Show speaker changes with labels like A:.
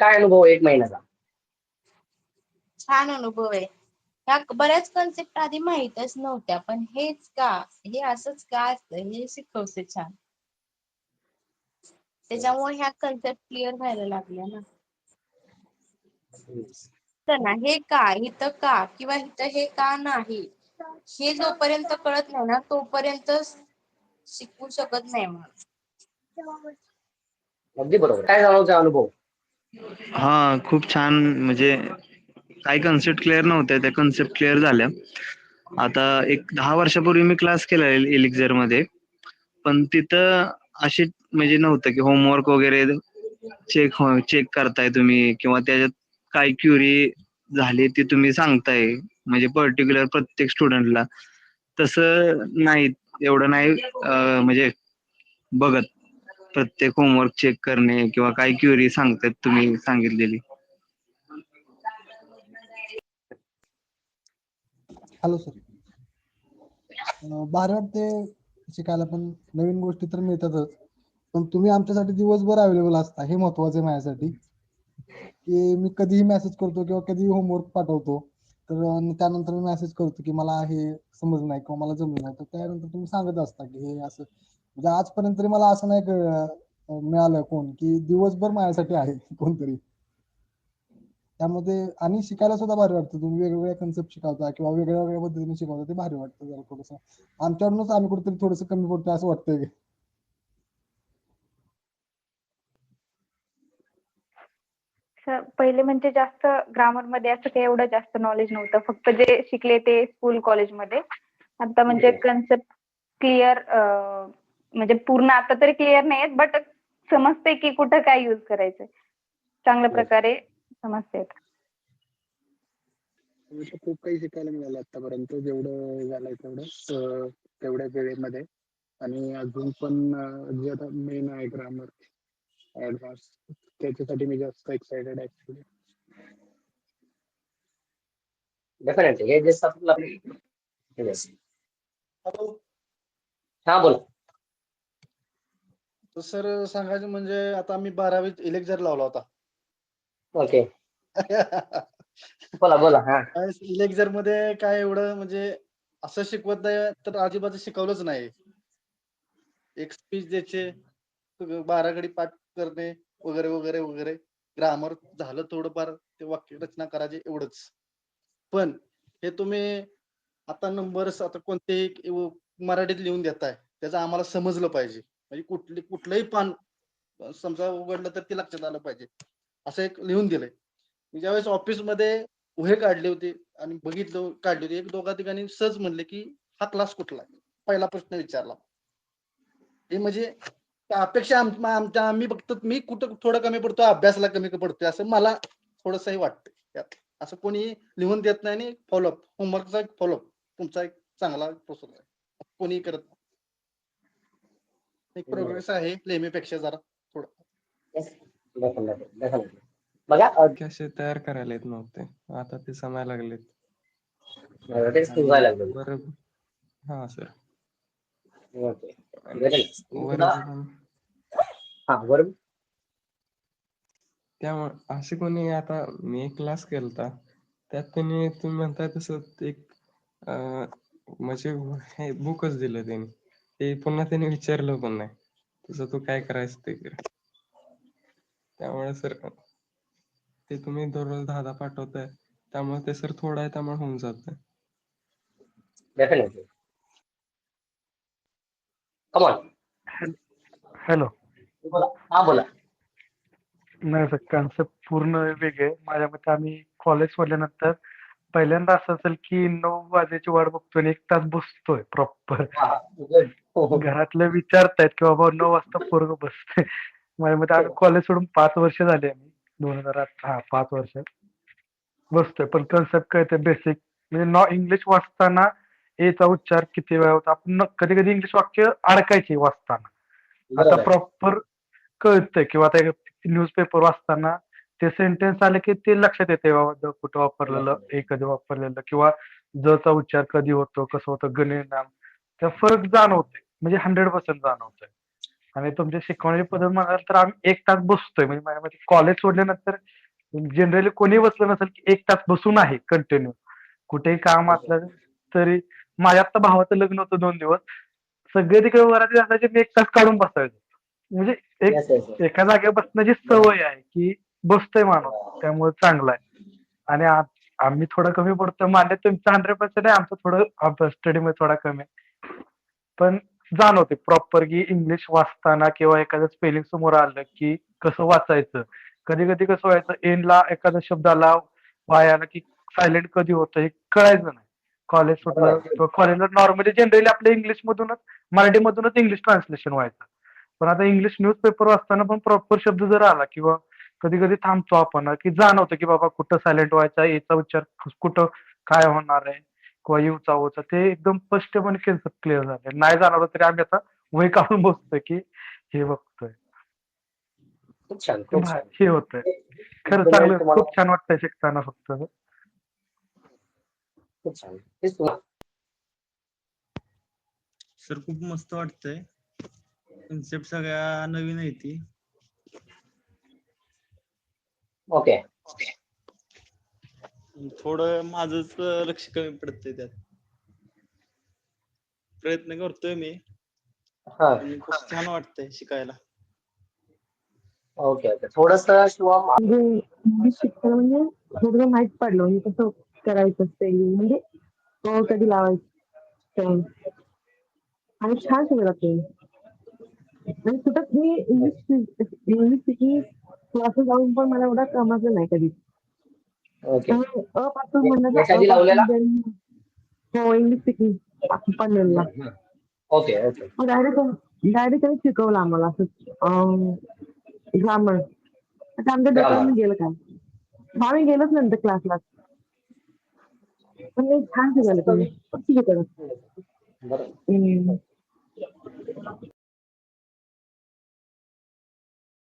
A: काय अनुभव एक महिन्याचा?
B: छान अनुभव आहे. ह्या बऱ्याच कन्सेप्ट आधी माहीतच नव्हत्या पण हेच का हे असंच का असतं हे शिकवते छान. त्याच्यामुळे ह्या कन्सेप्ट क्लिअर व्हायला लागल्या ना. ना हे का इथं का किंवा इथं हे का नाही हे जोपर्यंत कळत नाही ना तोपर्यंत शिकू शकत नाही मग
A: अगदी बरोबर. काय जाणवते अनुभव?
C: हा खूप छान. म्हणजे काही कन्सेप्ट क्लिअर नव्हत्या त्या कन्सेप्ट क्लिअर झाल्या. आता एक दहा वर्षापूर्वी मी क्लास केला एलिक्झरमध्ये. पण तिथं अशी म्हणजे नव्हतं की होमवर्क वगैरे चेक चेक हो, करताय तुम्ही किंवा त्याच्यात काय क्युरी झाली ती तुम्ही सांगताय. म्हणजे पर्टिक्युलर प्रत्येक स्टुडंटला तसं नाही एवढं नाही अं, म्हणजे बघत. प्रत्येक होमवर्क चेक करणे किंवा काय क्युरी सांगतात तुम्ही सांगितलेली?
D: हॅलो सर बारा वाटते शिकायला पण नवीन गोष्टी तर मिळतातच. पण तुम्ही आमच्यासाठी दिवसभर अवेलेबल असता हे महत्वाचं आहे माझ्यासाठी. की मी कधीही मेसेज करतो किंवा कधीही होमवर्क पाठवतो तर त्यानंतर मी मेसेज करतो की मला हे समज नाही किंवा मला जमलं नाही. तर त्यानंतर तुम्ही सांगत असता की हे असं म्हणजे आजपर्यंत तरी मला असं नाही क- मिळालं कोण की दिवसभर माझ्यासाठी आहे कोणतरी. त्यामध्ये आणि शिकायला सुद्धा भारी वाटतं. तुम्ही वेगवेगळ्या कन्सेप्ट शिकवता किंवा वेगळ्या वेगळ्या पद्धतीने शिकवता ते भारी वाटतं जरा थोडंसं. आमच्याकडूनच आम्ही कुठेतरी थोडंसं कमी पडतो असं वाटतंय.
E: स- पहिले म्हणजे जास्त ग्रामरमध्ये असं काही एवढं जास्त नॉलेज नव्हतं. फक्त जे शिकले ते स्कूल कॉलेजमध्ये आता म्हणजे. कन्सेप्ट क्लिअर म्हणजे पूर्ण आता तरी क्लिअर नाही आहेत बट समजते की कुठं काय यूज करायचं चांगल्या. प्रकारे समजते
F: खूप काही शिकायला मिळालं आतापर्यंत जेवढं झालंय तेवढं तेवढ्या वेळेमध्ये. आणि अजून पण जे आता मेन आहे ग्रामर ऍडव्हान्स त्याच्यासाठी मी जास्त एक्साइटेड ऍक्च्युली
A: डेफिनेटली हे जे Yes. हा बोला.
G: तर सर सांगायचं म्हणजे आता आम्ही बारावीत इलेक्झर लावला होता.
A: ओके. बोला बोला हा.
G: इलेक्झरमध्ये काय एवढं म्हणजे असं शिकवत नाही तर अजिबात शिकवलंच नाही. एक स्पीच द्यायचे बारा घडी पाठ करणे वगैरे वगैरे वगैरे. ग्रामर झालं थोडंफार ते वाक्य रचना करायचे एवढंच. पण हे तुम्ही आता नंबर्स आता कोणतेही मराठीत लिहून देताय त्याचं आम्हाला समजलं पाहिजे. म्हणजे कुठली कुठलंही पान समजा उघडलं तर ते लक्षात आलं पाहिजे. असं एक लिहून दिलंय. मी ज्यावेळेस ऑफिसमध्ये उहे काढले होते आणि बघितलं काढले होते एक दोघा ठिकाणी सहज म्हणले की हा क्लास कुठला? पहिला प्रश्न विचारला. हे म्हणजे अपेक्षा आमच्या आम्ही फक्त मी कुठं थोडं कमी पडतो अभ्यासाला कमी पडतोय असं मला थोडंसंही वाटतं यात. असं कोणी लिहून देत नाही आणि फॉलोअप होमवर्कचा एक फॉलोअप तुमचा एक चांगला प्रोसेस आहे. कोणी करत नाही. एक प्रोग्रेस आहे नेहमीपेक्षा जरा
A: डेफिनेटली बघा
H: कसे तयार करायला येत नव्हते. आता ते समायला लागलेत.
A: तेच लागलं
H: हा सर
A: ओके हा बरोबर
H: त्यामुळे असे कोणी आता मी एक क्लास केलता. त्यात त्यांनी तुम्ही म्हणताय तसं एक अं, म्हणजे हे बुकच दिलं त्यांनी. ते पुन्हा त्यांनी विचारलं पण नाही. तसं तू काय करायचं ते कर. त्यामुळे सर ते तुम्ही दररोज दहा दहा पाठवताय. त्यामुळे ते सर थोडं आहे त्यामुळे होऊन जात
A: डेफिनेटली कमॉन
I: हॅलो.
A: बोला. हा बोला.
I: नाही सर कन्सेप्ट पूर्ण वेगळे. माझ्या मते आम्ही कॉलेज सोडल्यानंतर पहिल्यांदा असं असेल की नऊ वाजायची वाट बघतोय आणि एक तास बसतोय प्रॉपर
A: हा. Good. हो, हो.
I: घरातले विचारतायत की बाबा नऊ वाजता पोरग बसते माझ्या मते आम्ही कॉलेज सोडून पाच वर्ष झाले आम्ही. दोन हजार आठ हा पाच वर्ष. बसतोय. पण कन्सेप्ट कळते बेसिक म्हणजे नॉ इंग्लिश वाचताना एचा उच्चार किती वेळा होता? आपण कधी कधी इंग्लिश वाक्य अडकायचे वाचताना. आता. प्रॉपर कळतंय किंवा आता न्यूजपेपर वाचताना ते सेंटेन्स आले की ते लक्षात येते बाबा द कुठं वापरलेलं ए कधी वापरलेलं किंवा जचा उच्चार कधी होतो कसं होतं गणे त्या फरक जाणवते म्हणजे हंड्रेड पर्सेंट जाणवतोय. आणि तुमच्या शिकवण्याची पद्धत म्हणाल तर आम्ही एक तास बसतोय. म्हणजे माझ्या कॉलेज सोडल्यानंतर जनरली कोणी बसलं नसेल की एक तास बसून आहे कंटिन्यू कुठेही काम असलं तरी माझ्या आता भावाचं लग्न होतं दोन दिवस. सगळे तिकडे वराती असायचे मी एक तास काढून बसायचो. म्हणजे एक. एका जागेवर बसण्याची सवय आहे की बसतोय माणूस त्यामुळे चांगला आहे. आणि आम्ही थोडं कमी पडतोय. मान्य तुमचं हंड्रेड पर्सेंट आहे आमचं थोडं स्टडी मध्ये थोडा कमी आहे. पण जाणवते प्रॉपर की इंग्लिश वाचताना किंवा एखादं स्पेलिंग समोर आलं की कसं वाचायचं? कधी कधी कसं व्हायचं? एनला एखाद्या शब्दाला वायाला की सायलेंट कधी होतं हे कळायचं नाही. कॉलेज सुटलं किंवा कॉलेजला नॉर्मली जनरली आपल्या इंग्लिश मधूनच मराठीमधूनच इंग्लिश ट्रान्सलेशन व्हायचं. पण आता इंग्लिश न्यूजपेपर वाचताना पण प्रॉपर शब्द जर आला किंवा कधी कधी थांबतो आपण की जाणवतं की बाबा कुठं सायलेंट व्हायचा याचा उच्चार कुठं काय होणार आहे? किंवा येऊचा होचा ते एकदम स्पष्टपणे कन्सेप्ट क्लिअर झाले. नाही जाणवलं तरी आम्ही आता वही काढून बसतोय की हे बघतोय.
A: खूप छान
I: ते
A: खूप
I: भा-
A: छान.
I: हे होतंय. खरं चांगलं खूप छान वाटतंय शिकताना फक्त.
J: सर खूप मस्त वाटतंय. कन्सेप्ट सगळ्या नवीन आहे ती.
A: ओके
J: थोडं माझंच लक्ष कमी पडतंय त्यात. प्रयत्न करतोय मी.
A: हा.
J: आणि खूप छान वाटतंय शिकायला.
A: Okay okay. थोडस शिवम
K: म्हणजे इंग्लिश शिकताना म्हणजे थोडं माहीत पडलं. म्हणजे कसं करायचं स्पेलिंग म्हणजे तो कधी लावायचं आणि छान शिकवलं ते आणि कुठं मी इंग्लिश इंग्लिश स्पीकिंग क्लासेस जाऊन पण मला एवढा समजलं नाही कधी.
A: ओके.
K: त्यामुळे अ पासून म्हणलं तर
A: याच्या
K: अ
A: आधी लावलेला?
K: पासून then- हो इंग्लिश स्पीकिंग पनवेलला
A: ओके ओके.
K: मग डायरेक्ट डायरेक्ट त्यांनी शिकवलं आम्हाला असं ग्रामर. आता आमच्या. डोक्यात गेलं काय आम्ही गेलोच नंतर क्लासला पण छान शिकवलं तुम्ही खूप शिकवलं
A: बरं.
K: हम्म.